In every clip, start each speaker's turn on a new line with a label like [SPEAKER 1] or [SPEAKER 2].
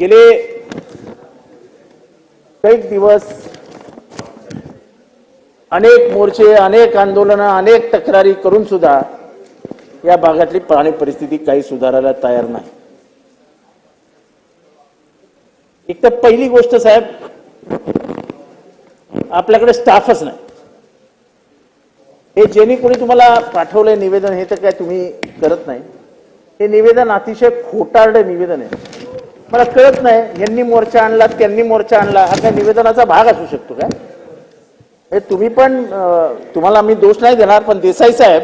[SPEAKER 1] गेले कैक दिवस अनेक मोर्चे अनेक आंदोलनं अनेक तक्रारी करून सुद्धा या भागातली पाणी परिस्थिती काही सुधारायला तयार नाही. एक तर पहिली गोष्ट साहेब आपल्याकडे स्टाफच नाही. हे ज्यांनी कोणी तुम्हाला पाठवलंय निवेदन हे तर काय तुम्ही करत नाही. हे निवेदन अतिशय खोटारडं निवेदन आहे. मला कळत नाही यांनी मोर्चा आणला त्यांनी मोर्चा आणला हा काय निवेदनाचा भाग असू शकतो काय? हे तुम्ही पण तुम्हाला मी दोष नाही देणार पण देसाई साहेब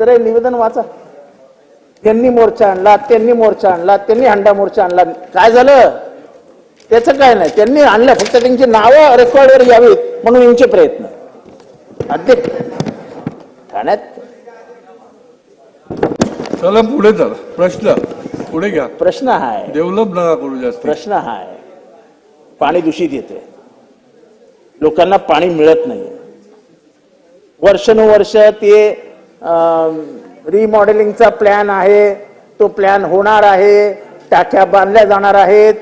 [SPEAKER 1] तर हे निवेदन वाचा. त्यांनी मोर्चा आणला त्यांनी मोर्चा आणला त्यांनी हंडा मोर्चा आणला. काय झालं? त्याचं काय नाही त्यांनी आणलं फक्त त्यांची नावं रेकॉर्डवर यावीत म्हणून यांचे प्रयत्न. अध्यक्ष ठाण्यात?
[SPEAKER 2] चला पुढे चला. प्रश्न. पुढे घ्या.
[SPEAKER 1] प्रश्न आहे
[SPEAKER 2] डेव्हलप नका करू जास्त.
[SPEAKER 1] प्रश्न आहे पाणी दूषित येते. लोकांना पाणी मिळत नाही वर्षानुवर्ष ते रिमॉडेलिंगचा प्लॅन आहे. तो प्लॅन होणार आहे. टाक्या बांधल्या जाणार आहेत.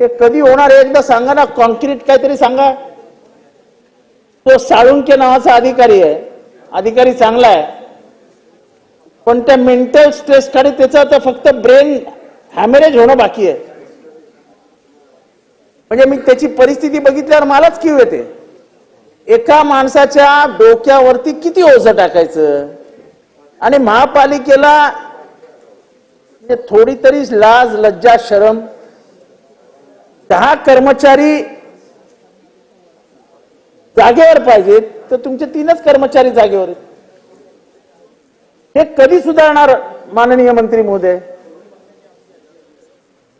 [SPEAKER 1] ते कधी होणार आहे एकदा सांगा ना. कॉन्क्रीट काहीतरी सांगा. तो साळुंके नावाचा अधिकारी आहे. अधिकारी चांगला आहे. पण त्या मेंटल स्ट्रेस खाली त्याचं आता फक्त ब्रेन हॅमरेज होणं बाकी आहे. म्हणजे मी त्याची परिस्थिती बघितल्यावर मलाच किव येते. एका माणसाच्या डोक्यावरती किती ओझं टाकायचं? आणि महापालिकेला म्हणजे थोडी तरी लाज लज्जा शरम दहा कर्मचारी जागेवर पाहिजेत तर तुमचे तीनच कर्मचारी जागेवर आहेत. हे कधी सुधारणार माननीय मंत्री महोदय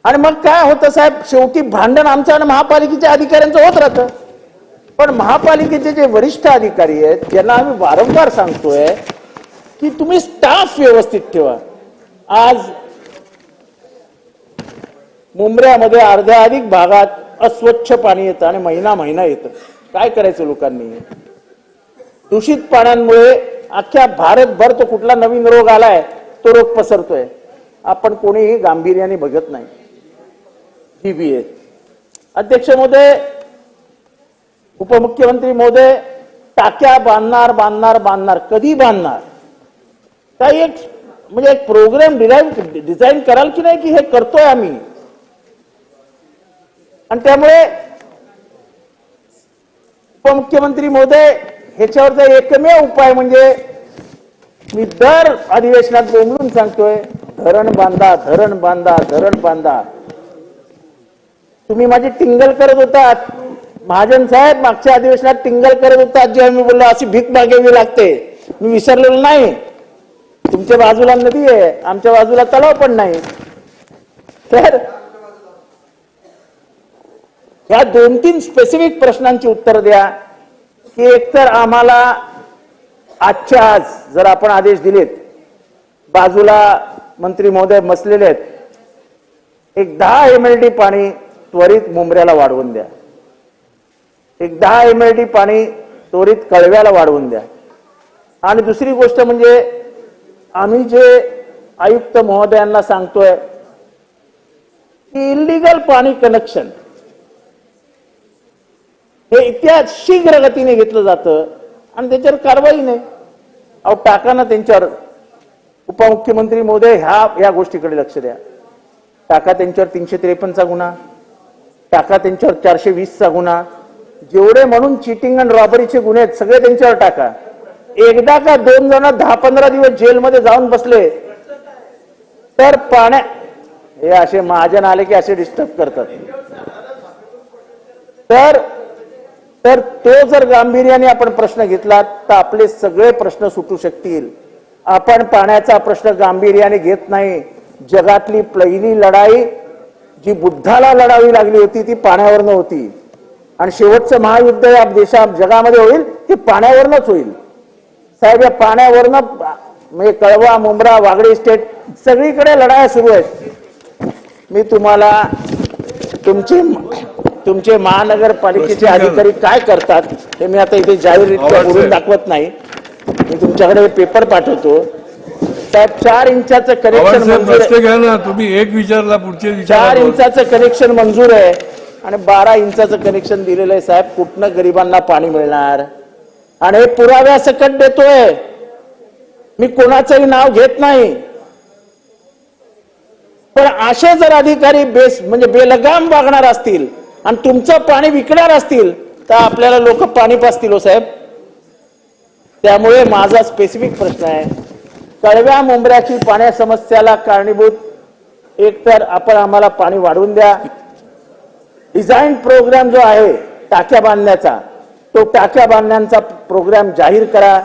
[SPEAKER 1] आणि मग काय होतं साहेब? शेवटी भांडण आमच्या आणि महापालिकेच्या अधिकाऱ्यांचं होत राहतं. पण महापालिकेचे जे वरिष्ठ अधिकारी आहेत त्यांना आम्ही वारंवार सांगतोय की तुम्ही स्टाफ व्यवस्थित ठेवा. आज मुंबऱ्यामध्ये अर्ध्या अधिक भागात अस्वच्छ पाणी येतं आणि महिना महिना येतं. काय करायचं लोकांनी? दूषित पाण्यामुळे अख्ख्या भारतभर तो कुठला नवीन रोग आलाय तो रोग पसरतोय. आपण कोणीही गांभीर्याने बघत नाही. ही बी अध्यक्ष महोदय उपमुख्यमंत्री महोदय टाक्या बांधणार बांधणार बांधणार कधी बांधणार? काही एक म्हणजे एक प्रोग्राम डिझाईन डिझाईन कराल की नाही की हे करतोय आम्ही? आणि त्यामुळे उपमुख्यमंत्री महोदय ह्याच्यावरचा एकमेव उपाय म्हणजे मी दर अधिवेशनात बोंबलून सांगतोय धरण बांधा धरण बांधा धरण बांधा. तुम्ही माझी टिंगल करत होतात. महाजन साहेब मागच्या अधिवेशनात टिंगल करत होतात जेव्हा मी बोललो अशी भीक मागावी लागते. मी विसरलेलो नाही. तुमच्या बाजूला नदी आहे आमच्या बाजूला तलाव पण नाही. तर या दोन तीन स्पेसिफिक प्रश्नांची उत्तर द्या. की एकतर आम्हाला आजच्या आज जर आपण आदेश दिलेत बाजूला मंत्री महोदय बसलेले आहेत एक दहा एम एल डी पाणी त्वरित मुंबऱ्याला वाढवून द्या. एक दहा एम एल डी पाणी त्वरित कळव्याला वाढवून द्या. आणि दुसरी गोष्ट म्हणजे आम्ही जे आयुक्त महोदयांना सांगतोय की इलिगल पाणी कनेक्शन हे इतिहास शीघ्र गतीने घेतलं जातं आणि त्याच्यावर कारवाई नाही. अहो टाका ना त्यांच्यावर. उपमुख्यमंत्री मोदय ह्या या गोष्टीकडे लक्ष द्या. टाका त्यांच्यावर तीनशे त्रेपन्नचा गुन्हा. टाका त्यांच्यावर चारशे वीसचा गुन्हा. जेवढे म्हणून चिटिंग आणि रॉबरीचे गुन्हे आहेत सगळे त्यांच्यावर टाका. एकदा का दोन जण दहा पंधरा दिवस जेलमध्ये जाऊन बसले तर पाण्या हे असे महाजन आले की असे डिस्टर्ब करतात. तर तर तो जर गांभीर्याने आपण प्रश्न घेतला तर आपले सगळे प्रश्न सुटू शकतील. आपण पाण्याचा प्रश्न गांभीर्याने घेत नाही. जगातली पहिली लढाई जी बुद्धाला लढावी लागली होती ती पाण्यावरनं होती. आणि शेवटचं महायुद्ध या देशा जगामध्ये होईल ते पाण्यावरनच होईल. साहेब या पाण्यावरनं म्हणजे कळवा मुंब्रा वागडी स्टेट सगळीकडे लढाया सुरू आहेत. मी तुम्हाला तुमची तुमचे महानगरपालिकेचे अधिकारी काय करतात हे मी आता इथे जाहीररित्या बोलून. दाखवत नाही. मी तुमच्याकडे पेपर पाठवतो. साहेब चार इंचाचं कनेक्शन मंजूर
[SPEAKER 2] घ्या ना. तुम्ही एक विचारला पुढचे
[SPEAKER 1] चार इंचाचं कनेक्शन मंजूर आहे. आणि बारा इंचाचं कनेक्शन दिलेलं आहे साहेब. कुठनं गरिबांना पाणी मिळणार? आणि हे पुराव्या सकट देतोय. मी कोणाचंही नाव घेत नाही. पण असे जर अधिकारी बेस म्हणजे बेलगाम वागणार असतील आणि तुमचं पाणी विकणार असतील तर आपल्याला लोक पाणी पाचतील हो साहेब. त्यामुळे माझा स्पेसिफिक प्रश्न आहे. कळव्या मुंबऱ्याची पाण्या समस्याला कारणीभूत. एकतर आपण आम्हाला पाणी वाढवून द्या. डिझाईन प्रोग्राम जो आहे टाक्या बांधण्याचा तो टाक्या बांधण्याचा प्रोग्राम जाहीर करा.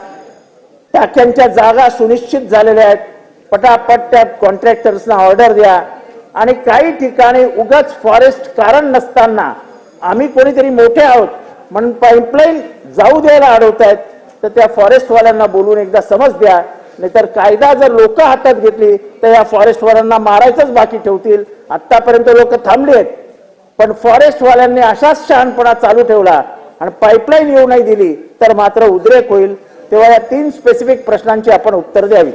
[SPEAKER 1] टाक्यांच्या जागा सुनिश्चित झालेल्या आहेत. पटापट त्या कॉन्ट्रॅक्टर्सना ऑर्डर द्या. आणि काही ठिकाणी उगाच फॉरेस्ट कारण नसताना आम्ही कोणीतरी मोठे आहोत म्हणून पाईपलाईन जाऊ द्यायला अडवतायत तर त्या फॉरेस्टवाल्यांना बोलून एकदा समज द्या. नाहीतर कायदा जर लोक हातात घेतली तर या फॉरेस्टवाल्यांना मारायचंच बाकी ठेवतील. आत्तापर्यंत लोक थांबली आहेत. पण फॉरेस्टवाल्यांनी अशाच शहाणपणा चालू ठेवला आणि पाईपलाईन येऊ नाही दिली तर मात्र उद्रेक होईल. तेव्हा या तीन स्पेसिफिक प्रश्नांची आपण उत्तर द्यावी.